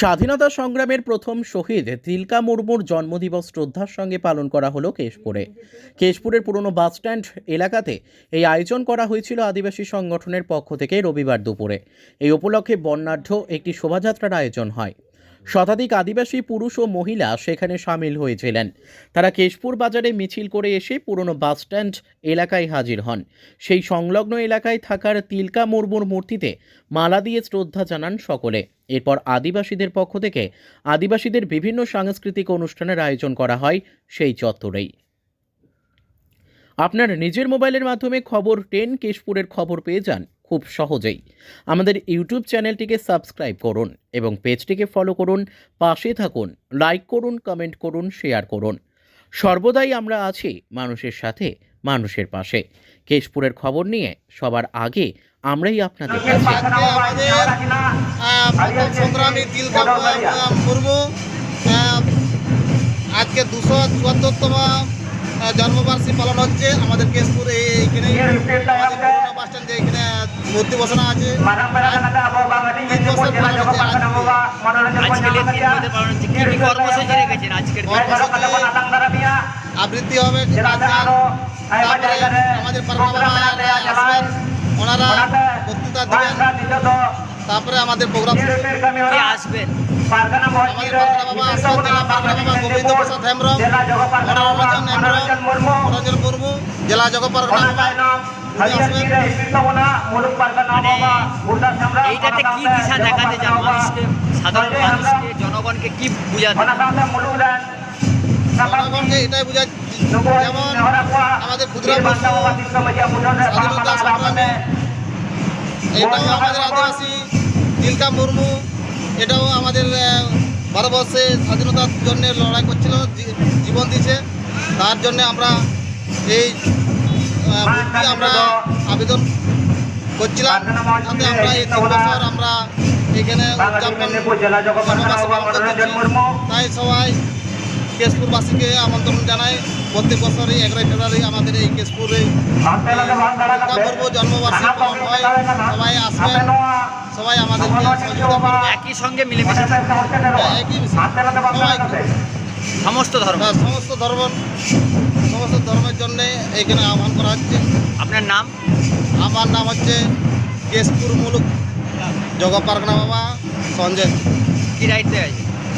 স্বাধীনতা সংগ্রামের প্রথম শহীদ তিলকা মুর্মুর জন্মদিবস শ্রদ্ধার সঙ্গে পালন করা হলো কেশপুরে। কেশপুরের পুরনো বাসস্ট্যান্ড এলাকাতে এই আয়োজন করা হয়েছিল আদিবাসী সংগঠনের পক্ষ থেকে রবিবার দুপুরে। এই উপলক্ষে বর্ণাঢ্য একটি শোভাযাত্রার আয়োজন হয়। শতাধিক আদিবাসী পুরুষ ও মহিলা সেখানে সামিল হয়েছিলেন। তারা কেশপুর বাজারে মিছিল করে এসে পুরনো বাসস্ট্যান্ড এলাকায় হাজির হন। সেই সংলগ্ন এলাকায় থাকার তিলকা মুর্মুর মূর্তিতে মালা দিয়ে শ্রদ্ধা জানান সকলে। এরপর আদিবাসীদের পক্ষ থেকে আদিবাসীদের বিভিন্ন সাংস্কৃতিক অনুষ্ঠানের আয়োজন করা হয় সেই চত্বরেই। আপনার নিজের মোবাইলের মাধ্যমে খবর টেন কেশপুরের খবর পেয়ে যান। খুব সহজেই। আমাদের ইউটিউব চ্যানেলটিকে সাবস্ক্রাইব করুন এবং পেজটিকে ফলো করুন পাশে থাকুন লাইক করুন কমেন্ট করুন শেয়ার করুন। সর্বদাই আমরা আছি মানুষের সাথে মানুষের পাশে। কেশপুরের খবর নিয়ে সবার আগে আমরাই আপনাদের আজকে আমাদের সংগ্রামী মুর্মু আজকে দুশো চুয়াত্তরতম জন্মবার্ষিকী পালন হচ্ছে। আমাদের কেশপুর এইখানে মূর্তি বসানো আছে? আবৃত্তি হবে আমাদের আসবেন ওনারা বক্তৃতা দিবেন। তারপরে আমাদের প্রোগ্রাম আসবেন জেলা পারগানা বাবা গোবিন্দ প্রসাদ হেমব্রম মনোরঞ্জন মুর্মু জেলা জগ আসবেন এইটাতে কি দিশা দেখাতে চান মানুষকে সাধারণ মানুষকে জনগণকে কি বুঝাতে জনগণকে এটাই বোঝায় যেমন আমাদের ক্ষুদ্রাম বসু স্বাধীনতা সংগ্রামী এটাও আমাদের আদিবাসী তিলকা মুর্মু এটাও আমাদের ভারতবর্ষে স্বাধীনতার জন্য লড়াই করছিল জীবন দিয়েছে তার জন্য আমরা এই আমরা আবেদন করছিলাম। যাতে আমরা এই তিন বছর আমরা এখানে। তাই সবাই কেশপুরবাসীকে আমন্ত্রণ জানাই। প্রত্যেক বছরই এগারোই ফেব্রুয়ারি আমাদের এই কেশপুরে দুর্গাপূর্ব জন্মবার্ষিকী হয় সবাই আসবেন সবাই করবেন একই সঙ্গে মিলেমিশে একই সমস্ত ধর্ম। সমস্ত ধর্ম। সমস্ত ধর্মের জন্য এইখানে আহ্বান করা হচ্ছে। আপনার নাম? আমার নাম হচ্ছে কেশপুর মুলুক। জগপার্কনা বাবা সঞ্জয়। কি দায়িত্বে আছে